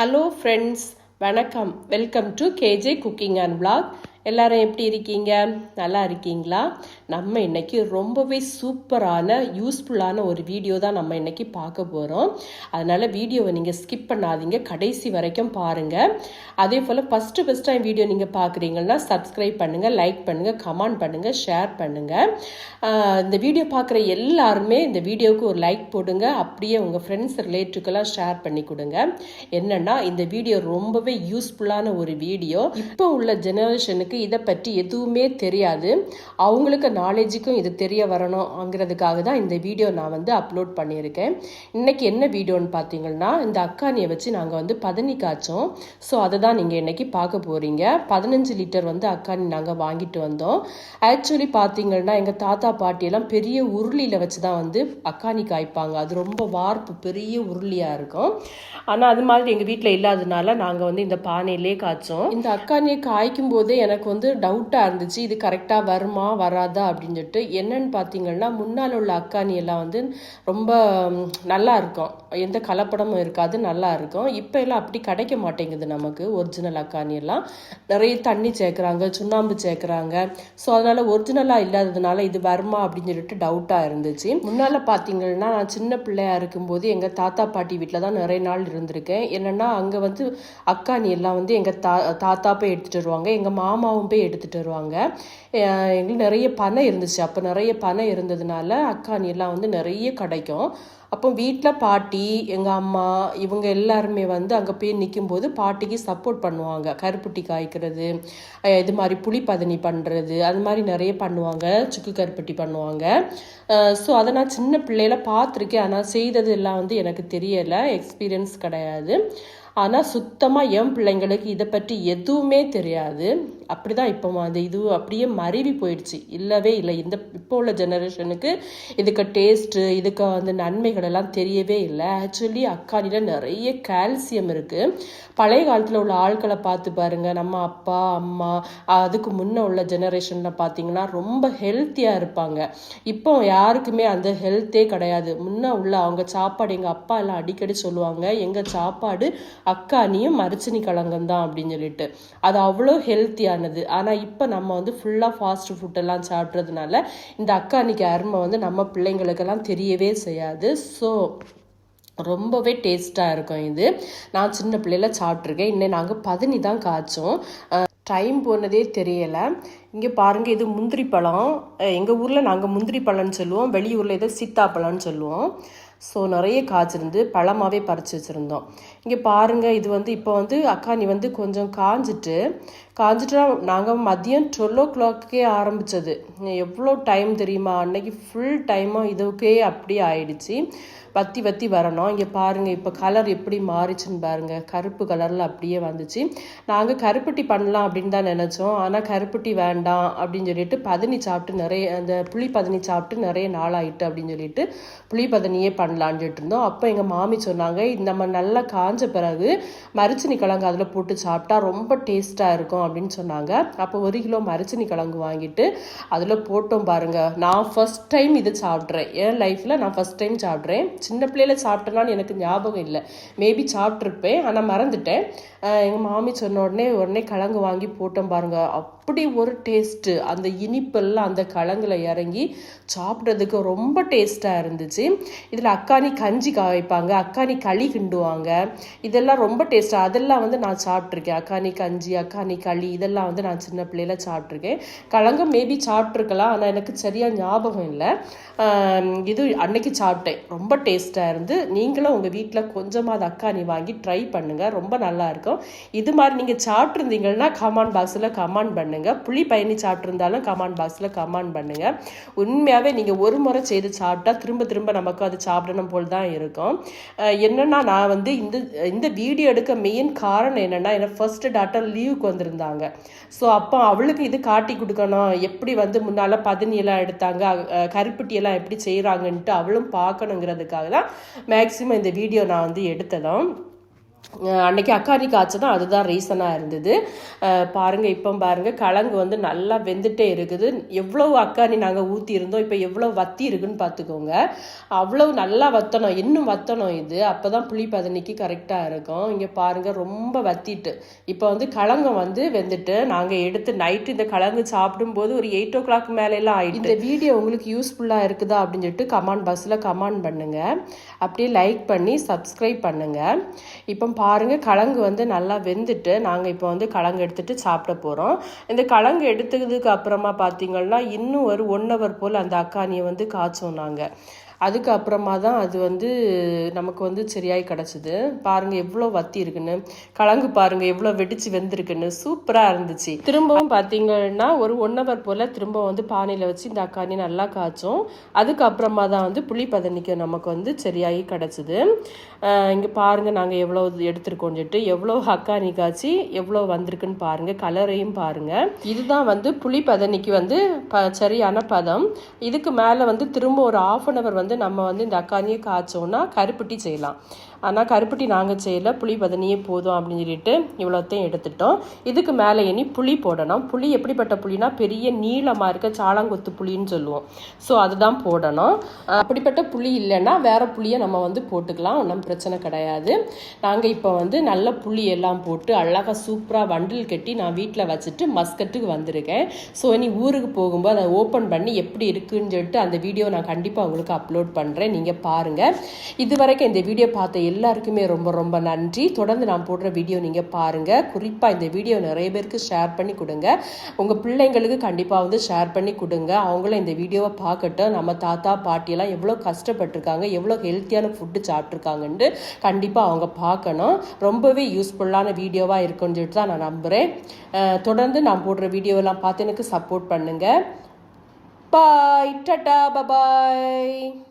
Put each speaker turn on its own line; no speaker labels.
hello friends வணக்கம் welcome to KJ cooking and vlog எல்லாரும் எப்படி இருக்கீங்க நல்லா இருக்கீங்களா நம்ம இன்னைக்கு ரொம்பவே சூப்பரான யூஸ்ஃபுல்லான ஒரு வீடியோ தான் நம்ம இன்னைக்கு பார்க்க போகிறோம் அதனால் வீடியோவை நீங்கள் ஸ்கிப் பண்ணாதீங்க கடைசி வரைக்கும் பாருங்கள் அதே போல் ஃபஸ்ட்டு ஃபஸ்ட் டைம் வீடியோ நீங்கள் பார்க்குறீங்கன்னா சப்ஸ்கிரைப் பண்ணுங்கள் லைக் பண்ணுங்கள் கமெண்ட் பண்ணுங்கள் ஷேர் பண்ணுங்கள் இந்த வீடியோ பார்க்குற எல்லாருமே இந்த வீடியோவுக்கு ஒரு லைக் போடுங்க அப்படியே உங்கள் ஃப்ரெண்ட்ஸ் ரிலேட்டிவ்க்கெல்லாம் ஷேர் பண்ணி கொடுங்க என்னென்னா இந்த வீடியோ ரொம்பவே யூஸ்ஃபுல்லான ஒரு வீடியோ இப்போ உள்ள ஜெனரேஷனுக்கு இதை பற்றி எதுவுமே தெரியாது அவங்களுக்கு நாலேஜுக்கும் இது தெரிய வரணுங்கிறதுக்காக தான் இந்த வீடியோ நான் வந்து அப்லோட் பண்ணியிருக்கேன் இன்றைக்கி என்ன வீடியோன்னு பார்த்தீங்கன்னா இந்த அக்கானியை வச்சு நாங்கள் வந்து பதனி காய்ச்சோம் ஸோ அதை தான் நீங்கள் இன்றைக்கி பார்க்க போகிறீங்க பதினஞ்சு லிட்டர் வந்து அக்கானி நாங்கள் வாங்கிட்டு வந்தோம் ஆக்சுவலி பார்த்தீங்கன்னா எங்கள் தாத்தா பாட்டியெல்லாம் பெரிய உருளியில் வச்சு தான் வந்து அக்கானி காய்ப்பாங்க அது ரொம்ப வார்ப்பு பெரிய உருளியாக இருக்கும் ஆனால் அது மாதிரி எங்கள் வீட்டில் இல்லாததுனால நாங்கள் வந்து இந்த பானையிலே காய்ச்சோம் இந்த அக்கானியை காய்க்கும் போதே எனக்கு எனக்கு வந்து டவுட்டாக இருந்துச்சு இது கரெக்டாக வருமா வராதா அப்படின்னு சொல்லிட்டு என்னன்னு பார்த்தீங்கன்னா முன்னால் உள்ள அக்கானி எல்லாம் வந்து ரொம்ப நல்லா இருக்கும் எந்த கலப்படமும் இருக்காது நல்லா இருக்கும் இப்போ எல்லாம் அப்படி கிடைக்க மாட்டேங்குது நமக்கு ஒரிஜினல் அக்காணி எல்லாம் நிறைய தண்ணி சேர்க்குறாங்க சுண்ணாம்பு சேர்க்குறாங்க ஸோ அதனால் ஒரிஜினலாக இல்லாததுனால இது வருமா அப்படின்னு சொல்லிட்டு டவுட்டாக இருந்துச்சு முன்னால் பார்த்தீங்கன்னா நான் சின்ன பிள்ளையாக இருக்கும்போது எங்கள் தாத்தா பாட்டி வீட்டில் தான் நிறைய நாள் இருந்திருக்கேன் என்னென்னா அங்கே வந்து அக்காணி எல்லாம் வந்து எங்கள் தா தாத்தா போய் எடுத்துகிட்டு வருவாங்க எங்கள் மாமாவும் போய் எடுத்துகிட்டு வருவாங்க எங்களுக்கு நிறைய பனை இருந்துச்சு அப்போ நிறைய பனை இருந்ததுனால அக்காணி எல்லாம் வந்து நிறைய கிடைக்கும் அப்போ வீட்டில் பாட்டி எங்கள் அம்மா இவங்க எல்லாருமே வந்து அங்கே போய் நிற்கும்போது பாட்டிக்கு சப்போர்ட் பண்ணுவாங்க கருப்புட்டி காய்க்கிறது இது மாதிரி புளி பதனி பண்ணுறது அது மாதிரி நிறைய பண்ணுவாங்க சுக்கு கருப்பட்டி பண்ணுவாங்க ஸோ அதை நான் சின்ன பிள்ளையில பார்த்துருக்கேன் ஆனால் செய்தது எல்லாம் வந்து எனக்கு தெரியலை எக்ஸ்பீரியன்ஸ் கிடையாது ஆனால் சுத்தமாக என் பிள்ளைங்களுக்கு இதை பற்றி எதுவுமே தெரியாது அப்படி தான் இப்போ அந்த இது அப்படியே மருவி போயிடுச்சு இல்லவே இல்லை இந்த இப்போ உள்ள ஜெனரேஷனுக்கு இதுக்கு டேஸ்ட்டு இதுக்கு வந்து நன்மைகள் எல்லாம் தெரியவே இல்லை ஆக்சுவலி அக்காடியில் நிறைய கால்சியம் இருக்குது பழைய காலத்தில் உள்ள ஆட்களை பார்த்து பாருங்கள் நம்ம அப்பா அம்மா அதுக்கு முன்னே உள்ள ஜெனரேஷனில் பார்த்தீங்கன்னா ரொம்ப ஹெல்த்தியாக இருப்பாங்க இப்போ யாருக்குமே அந்த ஹெல்த்தே கிடையாது முன்னே உள்ள அவங்க சாப்பாடு எங்கள் அப்பா எல்லாம் அடிக்கடி சொல்லுவாங்க எங்கள் சாப்பாடு அக்கானியும் மரச்சினி கலங்கம் தான் அப்படின்னு சொல்லிட்டு அது அவ்வளோ ஹெல்த்தியானது ஆனால் இப்போ நம்ம வந்து ஃபுல்லாக ஃபாஸ்ட் ஃபுட்டெல்லாம் சாப்பிட்றதுனால இந்த அக்கானிக்கு அருமை வந்து நம்ம பிள்ளைங்களுக்கெல்லாம் தெரியவே செய்யாது ஸோ ரொம்பவே டேஸ்ட்டாக இருக்கும் இது நான் சின்ன பிள்ளையில சாப்பிட்ருக்கேன் இன்னும் நாங்கள் பதனி தான் காய்ச்சோம் டைம் போனதே தெரியலை இங்கே பாருங்கள் இது முந்திரி பழம் எங்கள் ஊரில் நாங்கள் முந்திரி பழம்னு சொல்லுவோம் வெளியூரில் இதை சீத்தா பழம்னு சொல்லுவோம் ஸோ நிறைய காய்ச்சிருந்து பழமாகவே பறித்து வச்சுருந்தோம் இங்கே பாருங்கள் இது வந்து இப்போ வந்து அக்கா நீ வந்து கொஞ்சம் காஞ்சிட்டு காஞ்சிட்டா நாங்கள் மதியம் டுவெல் ஓ கிளாக்கே ஆரம்பித்தது எவ்வளோ டைம் தெரியுமா அன்னைக்கு ஃபுல் டைமும் இதுக்கே அப்படியே ஆயிடுச்சு வத்தி வத்தி வரணும் இங்கே பாருங்கள் இப்போ கலர் எப்படி மாறிச்சுன்னு பாருங்கள் கருப்பு கலரில் அப்படியே வந்துச்சு நாங்கள் கருப்பட்டி பண்ணலாம் அப்படின்னு தான் நினச்சோம் ஆனால் கருப்பட்டி வேண்டாம் அப்படின்னு சொல்லிட்டு பதனி சாப்பிட்டு நிறைய அந்த புளி பதனி சாப்பிட்டு நிறைய நாள் ஆகிட்டு அப்படின்னு சொல்லிட்டு புளி பதனியே பண்ணலான்னு சொல்லிட்டு இருந்தோம் அப்போ எங்கள் மாமி சொன்னாங்க இந்த நம்ம நல்லா காஞ்சி காஞ்ச பிறகு மரிச்சினி கிழங்கு அதில் போட்டு சாப்பிட்டா ரொம்ப டேஸ்ட்டாக இருக்கும் அப்படின்னு சொன்னாங்க அப்போ ஒரு கிலோ மரிச்சினி கிழங்கு வாங்கிட்டு அதில் போட்டோம் பாருங்கள் நான் ஃபஸ்ட் டைம் இது சாப்பிட்றேன் என் லைஃப்பில் நான் ஃபஸ்ட் டைம் சாப்பிட்றேன் சின்ன பிள்ளையில சாப்பிட்டேனான்னு எனக்கு ஞாபகம் இல்லை மேபி சாப்பிட்ருப்பேன் ஆனால் மறந்துட்டேன் எங்கள் மாமி சொன்ன உடனே உடனே கிழங்கு வாங்கி போட்டோம் பாருங்கள் அப்படி ஒரு டேஸ்ட்டு அந்த இனிப்பெல்லாம் அந்த கலங்கில் இறங்கி சாப்பிட்றதுக்கு ரொம்ப டேஸ்ட்டாக இருந்துச்சு இதில் அக்காணி கஞ்சி வைப்பாங்க அக்காணி களி கிண்டுவாங்க இதெல்லாம் ரொம்ப டேஸ்ட்டாக அதெல்லாம் வந்து நான் சாப்பிட்ருக்கேன் அக்காணி கஞ்சி அக்காணி களி இதெல்லாம் வந்து நான் சின்ன பிள்ளையில சாப்பிட்ருக்கேன் கலங்கம் மேபி சாப்பிட்ருக்கலாம் ஆனால் எனக்கு சரியாக ஞாபகம் இல்லை இது அன்னைக்கு சாப்பிட்டேன் ரொம்ப டேஸ்ட்டாக இருந்து நீங்களும் உங்கள் வீட்டில் கொஞ்சமாக அது அக்கா நீ வாங்கி ட்ரை பண்ணுங்கள் ரொம்ப நல்லாயிருக்கும் இது மாதிரி நீங்கள் சாப்பிட்ருந்தீங்கன்னா கமெண்ட் பாக்ஸில் கமெண்ட் பண்ணுங்கள் புளி பயணி சாப்பிட்ருந்தாலும் கமெண்ட் பாக்ஸில் கமெண்ட் பண்ணுங்கள் உண்மையாகவே நீங்கள் ஒரு முறை செய்து சாப்பிட்டா திரும்ப திரும்ப நமக்கு அது சாப்பிடணும் போல் தான் இருக்கும் என்னென்னா நான் வந்து இந்த இந்த வீடியோ எடுக்க மெயின் காரணம் என்னென்னா என்னை ஃபஸ்ட்டு டாட்டர் லீவுக்கு வந்திருந்தாங்க ஸோ அப்போ அவளுக்கு இது காட்டி கொடுக்கணும் எப்படி வந்து முன்னால் பதனியெல்லாம் எடுத்தாங்க கருப்பட்டியெல்லாம் எப்படி செய்கிறாங்கன்ட்டு அவளும் பார்க்கணுங்கிறதுக்காக தான் மேக்ஸிமம் இந்த வீடியோ நான் வந்து எடுத்ததும் அன்னைக்கு அக்காரி காய்ச்சதும் அதுதான் ரீசனாக இருந்தது பாருங்கள் இப்போ பாருங்கள் கிழங்கு வந்து நல்லா வெந்துட்டே இருக்குது எவ்வளோ அக்காரி நாங்கள் ஊற்றியிருந்தோம் இப்போ எவ்வளோ வத்தி இருக்குன்னு பார்த்துக்கோங்க அவ்வளோ நல்லா வத்தணும் இன்னும் வத்தணும் இது அப்போ தான் புளி பதனிக்கு கரெக்டாக இருக்கும் இங்கே பாருங்கள் ரொம்ப வத்திட்டு இப்போ வந்து கிழங்கு வந்து வெந்துட்டு நாங்கள் எடுத்து நைட்டு இந்த கிழங்கு சாப்பிடும்போது ஒரு எயிட் ஓ கிளாக் மேலேலாம் ஆகிட்டு இந்த வீடியோ உங்களுக்கு யூஸ்ஃபுல்லாக இருக்குதா அப்படின்னு சொல்லிட்டு கமெண்ட் பாக்ஸில் கமெண்ட் பண்ணுங்கள் அப்படியே லைக் பண்ணி சப்ஸ்கிரைப் பண்ணுங்கள் இப்போ அப்புறம் பாருங்கள் கலங்கு வந்து நல்லா வெந்துட்டு நாங்கள் இப்போ வந்து கலங்கு எடுத்துகிட்டு சாப்பிட போகிறோம் இந்த கலங்கு எடுத்ததுக்கு அப்புறமா பார்த்தீங்கன்னா இன்னும் ஒரு ஒன் ஹவர் போல் அந்த அக்கானியை வந்து காய்ச்சோம் நாங்கள் அதுக்கப்புறமா தான் அது வந்து நமக்கு வந்து சரியாய் கிடச்சிது பாருங்கள் எவ்வளோ வத்தி இருக்குன்னு கலங்கு பாருங்கள் எவ்வளோ வெடித்து வெந்திருக்குன்னு சூப்பராக இருந்துச்சு திரும்பவும் பார்த்தீங்கன்னா ஒரு ஒன் ஹவர் போல் திரும்ப வந்து பானையில் வச்சு இந்த அக்காணி நல்லா காய்ச்சும் அதுக்கப்புறமா தான் வந்து புளி பதனிக்க நமக்கு வந்து சரியாகி கிடச்சிது இங்கே பாருங்கள் நாங்கள் எவ்வளோ எடுத்துருக்கோன்னு சொல்லிட்டு எவ்வளோ அக்காணி காய்ச்சி எவ்வளோ வந்திருக்குன்னு பாருங்கள் கலரையும் பாருங்கள் இதுதான் வந்து புளி பதனிக்கு வந்து ப சரியான பதம் இதுக்கு மேலே வந்து திரும்ப ஒரு ஆஃப் அன் ஹவர் வந்து வந்து நம்ம வந்து இந்த அக்கானியை காய்ச்சோன்னா கருப்பட்டி செய்யலாம் ஆனால் கருப்பட்டி நாங்கள் செய்யல புளி பதனியே போதும் அப்படின்னு சொல்லிட்டு இவ்வளோத்தையும் எடுத்துட்டோம் இதுக்கு மேலே இனி புளி போடணும் புளி எப்படிப்பட்ட புளினா பெரிய நீளமாக இருக்க சாலாங்கொத்து புளின்னு சொல்லுவோம் ஸோ அதுதான் போடணும் அப்படிப்பட்ட புளி இல்லைன்னா வேறு புளியை நம்ம வந்து போட்டுக்கலாம் ஒன்றும் பிரச்சனை கிடையாது நாங்கள் இப்போ வந்து நல்ல புளி எல்லாம் போட்டு அழகாக சூப்பராக வண்டில் கட்டி நான் வீட்டில் வச்சுட்டு மஸ்கட்டுக்கு வந்திருக்கேன் ஸோ இனி ஊருக்கு போகும்போது அதை ஓப்பன் பண்ணி எப்படி இருக்குன்னு சொல்லிட்டு அந்த வீடியோ நான் கண்டிப்பாக உங்களுக்கு அப்லோட் பண்ணுறேன் நீங்கள் பாருங்கள் இது வரைக்கும் இந்த வீடியோ பார்த்த எல்லாருக்குமே ரொம்ப ரொம்ப நன்றி தொடர்ந்து நான் போடுற வீடியோ நீங்கள் பாருங்கள் குறிப்பாக இந்த வீடியோ நிறைய பேருக்கு ஷேர் பண்ணி கொடுங்க உங்கள் பிள்ளைங்களுக்கு கண்டிப்பாக வந்து ஷேர் பண்ணி கொடுங்க அவங்களும் இந்த வீடியோவை பார்க்கட்டும் நம்ம தாத்தா பாட்டியெல்லாம் எவ்வளோ கஷ்டப்பட்டிருக்காங்க எவ்வளோ ஹெல்த்தியான ஃபுட்டு சாப்பிட்ருக்காங்கன்ட்டு கண்டிப்பாக அவங்க பார்க்கணும் ரொம்பவே யூஸ்ஃபுல்லான வீடியோவாக இருக்குன்னு சொல்லிட்டு தான் நான் நம்புகிறேன் தொடர்ந்து நான் போடுற வீடியோவெல்லாம் பார்த்து எனக்கு சப்போர்ட் பண்ணுங்கள் பாய் டட்டா பபாய்